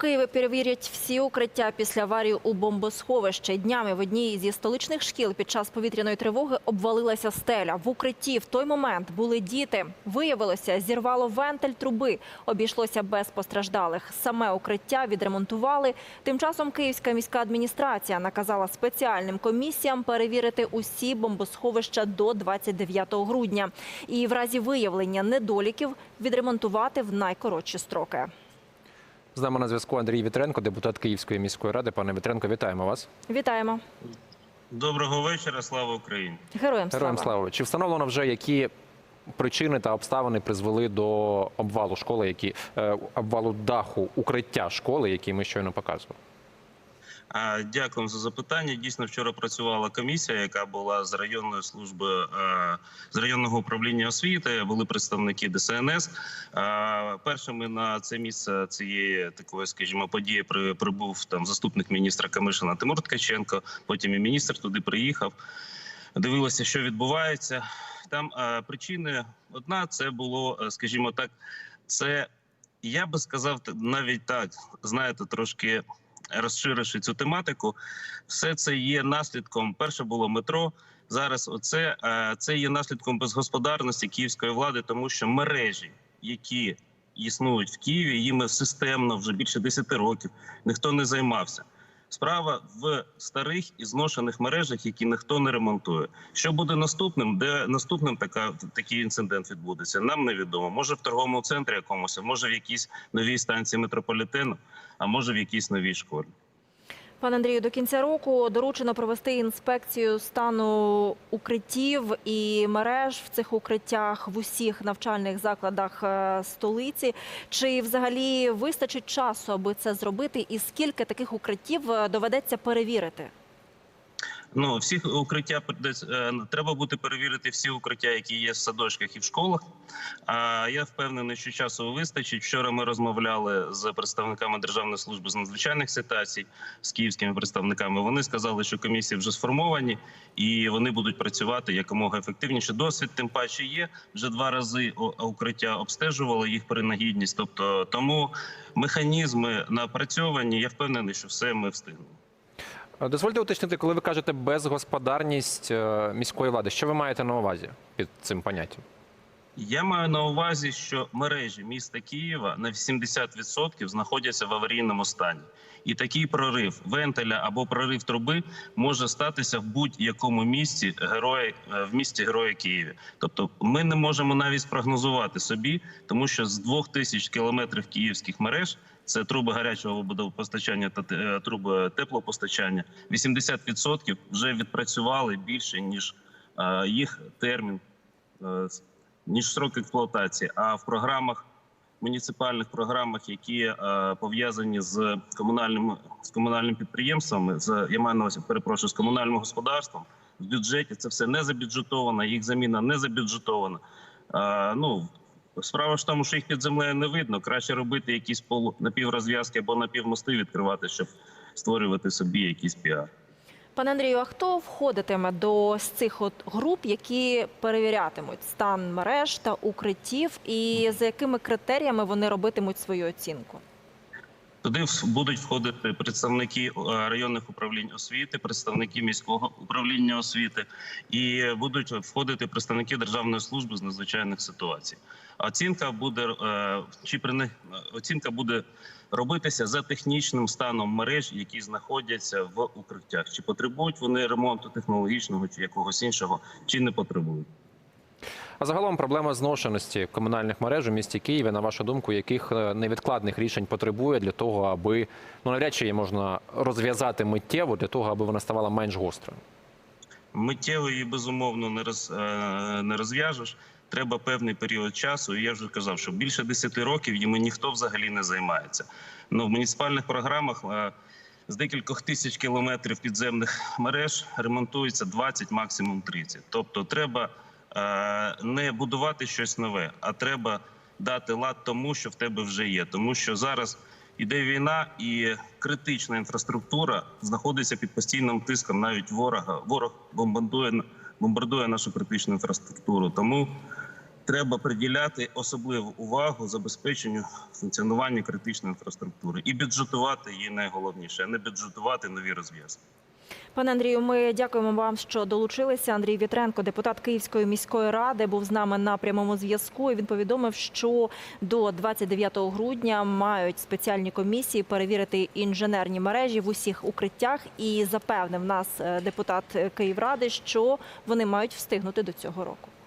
Києві перевірять всі укриття після аварії у бомбосховищі. Днями в одній зі столичних шкіл під час повітряної тривоги обвалилася стеля. В укритті в той момент були діти. Виявилося, зірвало вентиль труби. Обійшлося без постраждалих. Саме укриття відремонтували. Тим часом Київська міська адміністрація наказала спеціальним комісіям перевірити усі бомбосховища до 29 грудня. І в разі виявлення недоліків відремонтувати в найкоротші строки. З нами на зв'язку Андрій Вітренко, депутат Київської міської ради. Пане Вітренко, вітаємо вас. Вітаємо. Доброго вечора, слава Україні. Героям слава. Героям слава. Чи встановлено вже які причини та обставини призвели до обвалу школи, які е, обвалу даху укриття школи, які ми щойно показували? Дякую за запитання. Дійсно, вчора працювала комісія, яка була з районної служби е, з районного управління освіти. Були представники ДСНС. Першими на це місце цієї такої, скажімо, події прибув там заступник міністра Камишина Тимур Ткаченко. Потім і міністр туди приїхав. Дивилися, що відбувається. Там е, причини одна це було, е, скажімо так, це я би сказав навіть так, знаєте, трошки розширивши цю тематику, все це є наслідком. Перше було метро. Зараз оце е, це є наслідком безгосподарності київської влади, тому що мережі, які існують в Києві, їми системно вже більше 10 років ніхто не займався. Справа в старих і зношених мережах, які ніхто не ремонтує. Що буде наступним? Де наступним така такий інцидент відбудеться? Нам невідомо. Може в торговому центрі якомусь, може в якійсь новій станції метрополітену, а може в якійсь новій школі. Пане Андрію, до кінця року доручено провести інспекцію стану укриттів і мереж в цих укриттях в усіх навчальних закладах е, столиці. Чи взагалі вистачить часу, аби це зробити? І скільки таких укриттів е, доведеться перевірити? Ну всіх укриття е, треба буде перевірити всі укриття, які є в садочках і в школах. А я впевнений, що часу вистачить. Вчора ми розмовляли з представниками Державної служби з надзвичайних ситуацій, з київськими представниками. Вони сказали, що комісії вже сформовані і вони будуть працювати якомога ефективніше. Досвід тим паче є. Вже два рази укриття обстежували їх принагідність. Тобто тому механізми напрацьовані. Я впевнений, що все ми встигнемо. Е, Дозвольте уточнити, коли ви кажете безгосподарність е, міської влади, що ви маєте на увазі під цим поняттям? Я маю на увазі, що мережі міста Києва на 80% знаходяться в аварійному стані, і такий прорив вентиля або прорив труби може статися в будь-якому місті героя е, в місті Героя Києві. Тобто, ми не можемо навіть спрогнозувати собі, тому що з двох тисяч кілометрів київських мереж. Це труби гарячого водопостачання та е, труби теплопостачання. 80% вже відпрацювали більше ніж е, їх термін ніж срок експлуатації. А в програмах муніципальних програмах, які е, пов'язані з комунальним з комунальним підприємствами, з я маю на увазі, перепрошую, з комунальним господарством в бюджеті це все не забюджетовано, їх заміна не забюджетована. Е, ну справа ж тому, що їх під землею не видно. Краще робити якісь полу напіврозв'язки або напівмости відкривати, щоб створювати собі якийсь піар. Пане Андрію, а хто входитиме до цих от груп, які перевірятимуть стан мереж та укриттів, і за якими критеріями вони робитимуть свою оцінку? Туди будуть входити представники е, районних управлінь освіти, представники міського управління освіти, і будуть входити представники державної служби з надзвичайних ситуацій. Оцінка буде е, чи при оцінка буде робитися за технічним станом мереж, які знаходяться в укриттях. Чи потребують вони ремонту технологічного чи якогось іншого, чи не потребують. А загалом проблема зношеності комунальних мереж у місті Києві, на вашу думку, яких е, невідкладних рішень потребує для того, аби ну навряд чи її можна розв'язати миттєво для того, аби вона ставала менш гострою. Миттєво її безумовно не роз е, не розв'яжеш. Треба певний період часу. І я вже казав, що більше 10 років їми ніхто взагалі не займається. Ну в муніципальних програмах е, з декількох тисяч кілометрів підземних мереж ремонтується 20, максимум 30. Тобто, треба не будувати щось нове, а треба дати лад тому, що в тебе вже є. Тому що зараз іде війна, і критична інфраструктура знаходиться під постійним тиском навіть ворога. Ворог бомбардує бомбардує нашу критичну інфраструктуру. Тому треба приділяти особливу увагу забезпеченню функціонування критичної інфраструктури і бюджетувати її найголовніше, а не бюджетувати нові розв'язки. Пане Андрію, ми дякуємо вам, що долучилися. Андрій Вітренко, депутат Київської міської ради, був з нами на прямому зв'язку. І він повідомив, що до 29 грудня мають спеціальні комісії перевірити інженерні мережі в усіх укриттях. І запевнив нас е, депутат Київради, що вони мають встигнути до цього року.